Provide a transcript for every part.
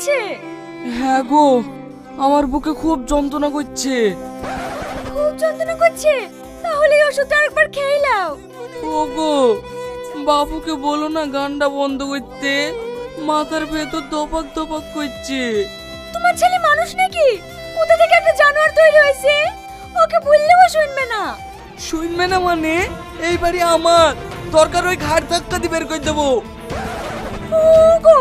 হয়েছে হ্যাঁ গো আমার বুকে খুব যন্ত্রণা করছে। খুব যন্ত্রণা করছে? তাহলে এই ওষুধটা একবার খেয়ে নাও। ও গো বাবুকে বলো না গানটা বন্ধ করতে। মাথার ভেতর দপাক দপাক করছে। তোমার ছেলে মানুষ নাকি? কোথা থেকে একটা জানোয়ার তৈরি হয়েছে? ওকে বললেও শুনবে না। শুনবে না মানে? এই বাড়ি আমার। দরকার ওই ঘাট ধাক্কা দিয়ে বের করে দেবো। ওগো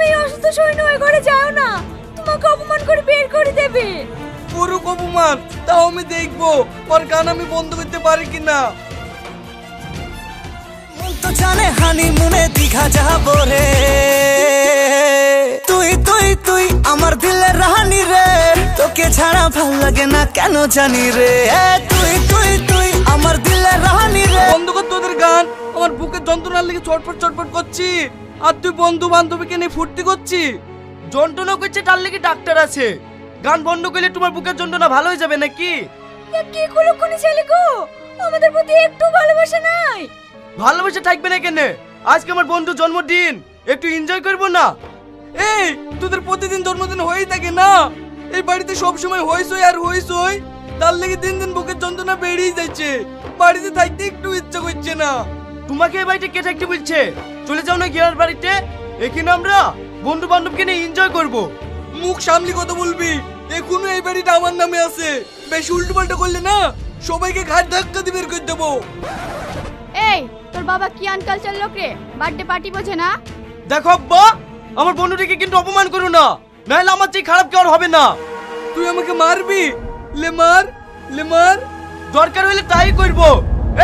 তুমি এই অসুস্থ সৈন্য ওই ঘরে যাও না। তোমাকে অপমান করে বের করে দেবে। পুরো অপমান তাও আমি দেখব। ওর গান আমি বন্ধ করতে পারি কিনা। মন তো জানে হানি মুনে দীঘা যাব রে। তুই তুই তুই আমার দিলের রাহানি রে। তোকে ছাড়া ভালো লাগে না কেন জানি রে। এ, তুই তুই তুই আমার দিলের রাহানি রে। বন্ধ কর তোদের গান। আমার বুকের যন্ত্রণার লেগে চটপট চটপট করছি। আর তুই বন্ধু বান্ধবীকে নিয়ে ফুর্তি করছি যন্ত্রণা করছে তার লেগে ডাক্তার আছে। গান বন্ধ করলে তোমার বুকের যন্ত্রণা ভালো হয়ে যাবে নাকি? কি কুলক্ষণী ছেলে গো? আমাদের প্রতি একটু ভালোবাসা নাই। ভালোবাসা থাকবে না কেন? আজকে আমার বন্ধু জন্মদিন। একটু এনজয় করব না? এই তোদের প্রতিদিন জন্মদিন হয়েই থাকে না? এই বাড়িতে সব সময় হইসই আর হইসই তার লেগে দিন দিন বুকের যন্ত্রণা বেড়েই যাচ্ছে। বাড়িতে থাকতে একটু ইচ্ছা করছে না। তোমাকে এই বাড়িতে কে থাকতে বলছে? চলে যাও না গিয়ার বাড়িতে? এখানে আমরা বন্ধু বান্ধবকে নিয়ে এনজয় করব। মুখ সামলি কথা বলবি। এখনও এই বাড়িটা আমার নামে আছে। বেশি উল্টো পাল্টা করলে না সবাইকে ঘাট ধাক্কা দিয়ে বের করে দেবো। এই তোর বাবা কি আনকালচার লোক রে? বার্থডে পার্টি বোঝে না? দেখো আব্বা আমার বন্ধুটিকে কিন্তু অপমান করো না। নাহলে আমার চেয়ে খারাপ কেউ আর হবে না। তুই আমাকে মারবি? লে মার লে মার। দরকার হলে তাই করব।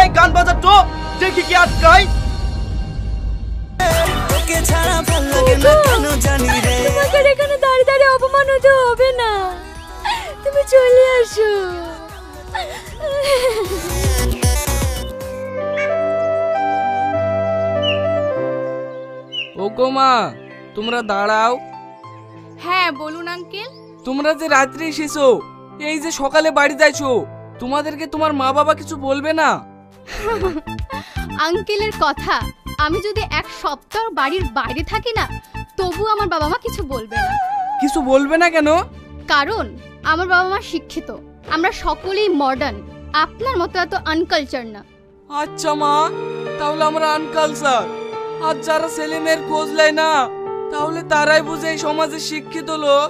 এই গান বাজা তো দেখি কি আটকাই তোকে ছাড়া ভালো লাগে না কেন জানি রে? তোমাকে এখানে দাঁড়িয়ে দাঁড়িয়ে অপমান হতে হবে না। তুমি চলে আসো। ও গো মা তোমরা দাঁড়াও। হ্যাঁ বলুন আঙ্কেল। তোমরা যে রাত্রে এসেছ এই যে সকালে বাড়ি যাইছো তোমাদেরকে তোমার মা বাবা কিছু বলবে না? আঙ্কেলের কথা আমি যদি এক সপ্তাহ বাড়ির বাইরে থাকি না তবু আমার বাবা মা কিছু বলবে না। কিছু বলবে না কেন? কারণ আমার বাবা মা শিক্ষিত। আমরা সকলেই মডার্ন আপনার মতো এত আনকালচার না। আচ্ছা মা তাহলে আমরা আনকালচার আর যারা ছেলে মেয়ের খোঁজ নেয় না তাহলে তারাই বুঝে এই সমাজে শিক্ষিত লোক।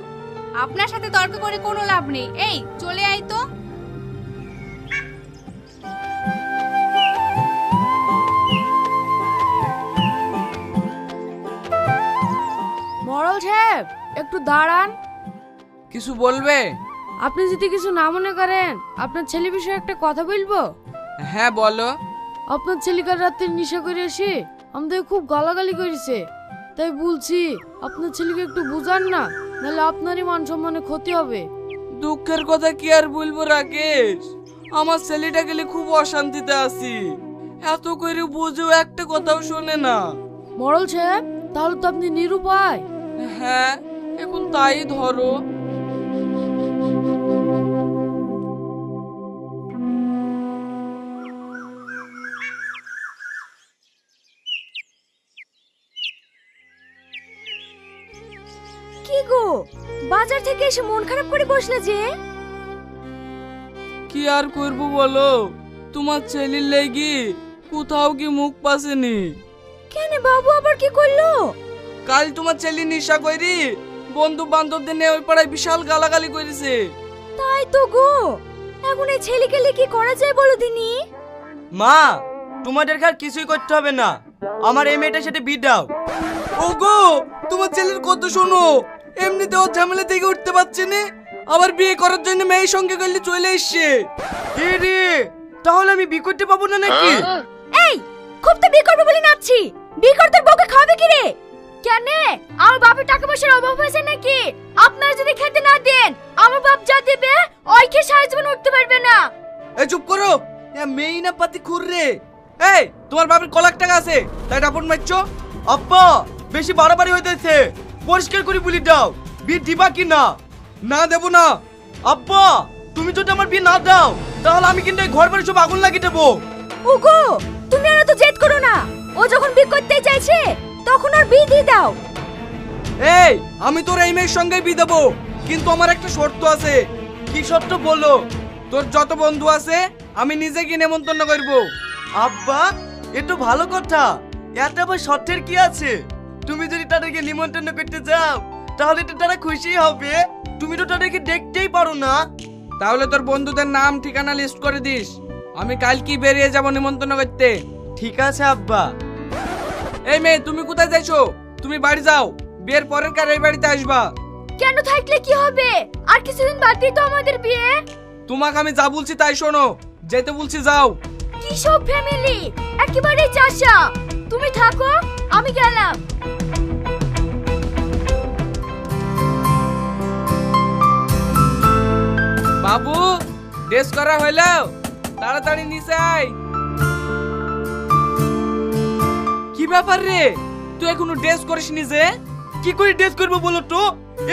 আপনার সাথে তর্ক করে কোনো লাভ নেই। এই চলে আয় তো। মরল সাহেব একটু দাঁড়ান। কিছু বলবে? আপনি যদি কিছু না মনে করেন আপনার ছেলে বিষয়ে একটা কথা বলব? হ্যাঁ বলো। আপনার ছেলেকার রাত্রে নেশা করে এসে আমাদের খুব গালাগালি করেছে। তাই বলছি আপনার ছেলেকে একটু বুঝান না নাহলে আপনারই মান সম্মানে ক্ষতি হবে। দুঃখের কথা কি আর বলব রাকেশ? আমার ছেলেটা গেলে খুব অশান্তিতে আছি। এত করে বুঝেও একটা কথাও শোনে না। মরল সাহেব তাহলে তো আপনি নিরুপায়। হ্যাঁ এখন তাই ধরো। কি গো? বাজার থেকে এসে মন খারাপ করে বসলে যে? কি আর করব বলো? তোমার ছেলের লেগি কোথাও কি মুখ পাসেনি। কেন বাবু আবার কি করল? কাল তোমার ছেলে নিশা করি বন্ধু বান্ধবদের নিয়ে ওই পাড়ায় বিশাল গালাগালি করেছে তাই তো গো। এখন এই ছেলেকে নিয়ে কি করা যায় বলো দিনি? মা তোমাদের আর কিছুই করতে হবে না। আমার এই মেয়েটার সাথে বিয়ে দাও। ওগো তোমার ছেলের কত শোনো এমনিতে ও ঝামেলা থেকে উঠতে পারছে না। আবার বিয়ে করার জন্য মেয়ের সঙ্গে করলে চলে এসছে। এ রে তাহলে আমি বিয়ে করতে পাবো না নাকি? এই খুব তো বিয়ে করবে বলে নাচছি। বিয়ে করতে বউকে খাওয়াবে কি রে? কেন? আমার বাপের টাকা পয়সার অভাব হয়েছে নাকি? আপনারা যদি খেতে না দেন আমার বাপ যা দেবে ওই খেয়ে সারা জীবন উঠতে পারবে না। এই চুপ করো! এ মেয়ে না পাতি খুর রে। এই তোমার বাপের কলাক টাকা আছে। তাই ডাপন মারছো? আব্বা বেশি বাড়াবাড়ি হইতেছে। পরিষ্কার করে বলি দাও বিয়ে দিবা কি না? না দেব না। আব্বা তুমি যদি আমার বিয়ে না দাও তাহলে আমি কিন্তু এই ঘর বাড়ি সব আগুন লাগিয়ে দেবো। ওগো তুমি আর তো জেদ করো না। ও যখন বিয়ে করতে চাইছে তখন আর বিয়ে দিয়ে দাও। এই, আমি তোর এই মেয়ের সঙ্গে বিয়ে দেবো। কিন্তু আমার একটা শর্ত আছে। কি শর্ত বলো? তোর যত বন্ধু আছে, আমি নিজে গিয়ে নেমন্তন্ন করব। আব্বা, এ তো ভালো কথা। এত আবার শর্তের কি আছে? তুমি যদি তাদেরকে নিমন্ত্রণ করতে যাও, তাহলে তো তারা খুশি হবে। তুমি তো তাদেরকে দেখতেই পারো না। তাহলে তোর বন্ধুদের নাম, ঠিকানা লিস্ট করে দিস। আমি কাল কি বেরিয়ে যাব নিমন্ত্রণ করতে। ঠিক আছে, আব্বা। এই মেয়ে তুমি কোথায় যাইছো? তুমি বাড়ি যাও। বিয়ের পরের কার এই বাড়িতে আসবা? কেন থাকলে কি হবে? আর কিছুদিন বাদেই তো আমাদের বিয়ে। তোমাকে আমি যা বলছি তাই শোনো। যেতে বলছি যাও। কি সব ফ্যামিলি? একেবারে চাষা। তুমি থাকো আমি গেলাম। বাবু ড্রেস করা হইল। তাড়াতাড়ি নিচে আয়। ব্যাপার রে? তুই এখনও ড্রেস করিস নি যে? কি করে ড্রেস বলো তো?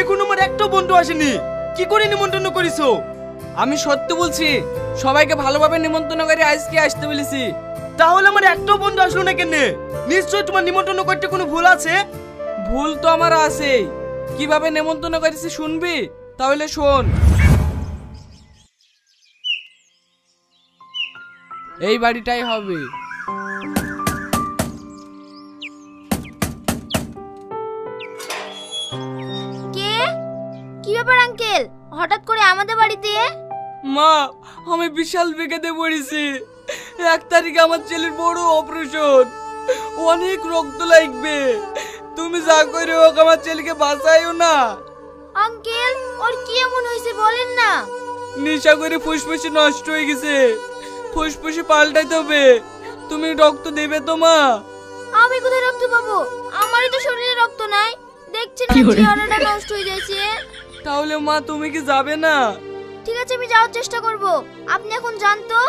এখন আমার একটা বন্ধু আসেনি। কি করে নিমন্ত্রণ করিছো? আমি সত্যি বলছি, সবাইকে ভালোভাবে নিমন্ত্রণ করে আজকে আসতে বলেছি। তাহলে আমার একটা বন্ধু আসলো না কেন? নিশ্চয় তোমার নিমন্ত্রণ করতে কোনো ভুল আছে? ভুল তো আমার আছে। কীভাবে নিমন্ত্রণ করেছি শুনবি? তাহলে শোন। এই বাড়িটাই হবে। আঙ্কেল হঠাৎ করে আমাদের বাড়িতে মা আমি বিশাল বিকেতে পড়েছি। এক তারিখে আমার ছেলের বড় অপারেশন। অনেক রক্ত লাগবে। তুমি যা করে হোক আমার ছেলেকে বাঁচাইও না। আঙ্কেল ওর কি এমন হয়েছে বলেন না। নেশা করে ফুসফুসে নষ্ট হয়ে গেছে। ফুসফুসে পাল্টাইতে হবে। তুমি রক্ত দেবে তো মা। আমি কোথায় রক্ত পাবো? আমারই তো শরীরে রক্ত নাই। দেখছেন চেহারাটা নষ্ট হয়ে যাচ্ছে তাহলে মা তুমি কি যাবে না? ঠিক আছে আমি যাওয়ার চেষ্টা করব। আপনি এখন যান তো।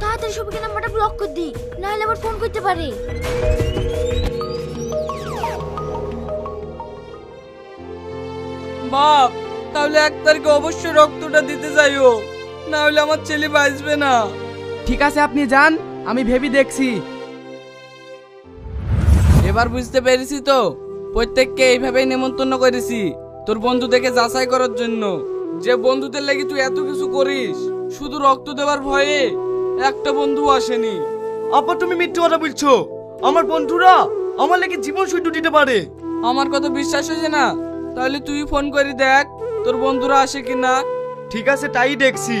তাড়াতাড়ি সবাইকে নাম্বারটা ব্লক করে দিই নাহলে আবার ফোন করতে পারে। বাপ তাহলে এক তারিখে অবশ্যই রক্তটা দিতে যাইও। না হলে আমার ছেলে বাঁচবে না। ঠিক আছে আপনি যান আমি ভেবি দেখছি। এবার বুঝতে পেরেছি তো প্রত্যেককে এইভাবেই নেমন্তন্ন করেছি তোর বন্ধুদেরকে যাচাই করার জন্য। যে বন্ধুদের লাগি তুই এত কিছু করিস শুধু রক্ত দেওয়ার ভয়ে একটা বন্ধু আসেনি। আপা তুমি মিথ্যে কথা বলছো। আমার বন্ধুরা আমার লাগি জীবন শুধু দিতে পারে। আমার কথা বিশ্বাস হয়েছে না? তাহলে তুই ফোন করে দেখ তোর বন্ধুরা আসে কিনা। ঠিক আছে তাই দেখছি।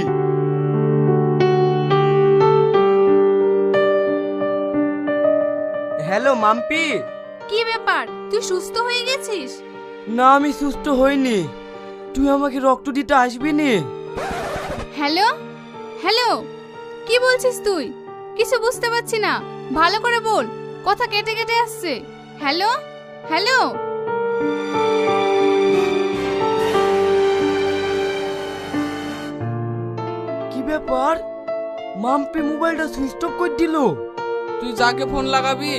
হ্যালো মাম্পি। কি ব্যাপার? তুই সুস্থ হয়ে গেছিস? না আমি সুস্থ হইনি। তুই আমাকে রক্ত দিতে আসবি নি? হ্যালো? হ্যালো? কি বলছিস তুই? কিছু বুঝতে পারছি না। ভালো করে বল কথা কেটে কেটে আসছে। হ্যালো? হ্যালো? কি ব্যাপার? মাম্পি মোবাইলটা সুইচ অফ করে দিল। তুই যাকে ফোন লাগাবি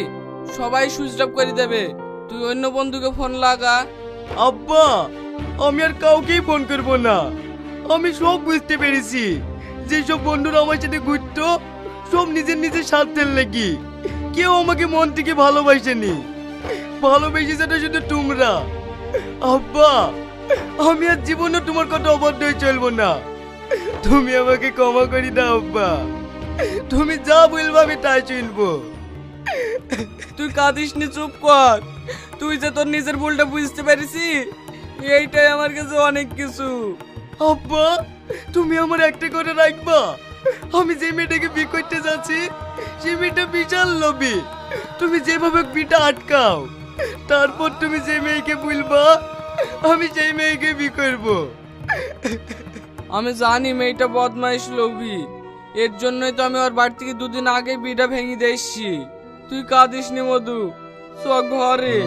সবাই সুইচ করে দেবে। তুই অন্য বন্ধুকে ফোন লাগা। আব্বা, আমি আর কাউকেই ফোন করব না। আমি সব বুঝতে পেরেছি। যেসব বন্ধুরা আমার সাথে ঘুরতো, সব নিজের নিজের স্বার্থের লেগে। কেউ আমাকে মন থেকে ভালোবাসেনি। ভালোবেসে সেটা শুধু তোমরা। আব্বা, আমি আর জীবনে তোমার কথা অবাধ্য হয়ে চলবো না। তুমি আমাকে ক্ষমা করি দাও, আব্বা। তুমি যা বলব আমি তাই শুনব তুই কাঁদিস নি চুপ কর। তুই যে তোর নিজের ভুলটা বুঝতে পেরেছি এইটাই আমার কাছে অনেক কিছু। আব্বা তুমি আমার একটা করে রাখবা। আমি যে মেয়েটাকে বিয়ে করতে যাচ্ছি সে মেয়েটা বিশাল লোভী। তুমি যেভাবে বিটা আটকাও তারপর তুমি যে মেয়েকে বলবা আমি সেই মেয়েকে বিয়ে করব। আমি জানি মেয়েটা বদমাইশ লোভী। এর জন্যই তো আমি ওর বাড়ি থেকে দুদিন আগে বিটা ভেঙে দিয়েছি তুই কাঁদিস নি মধু চ ঘরে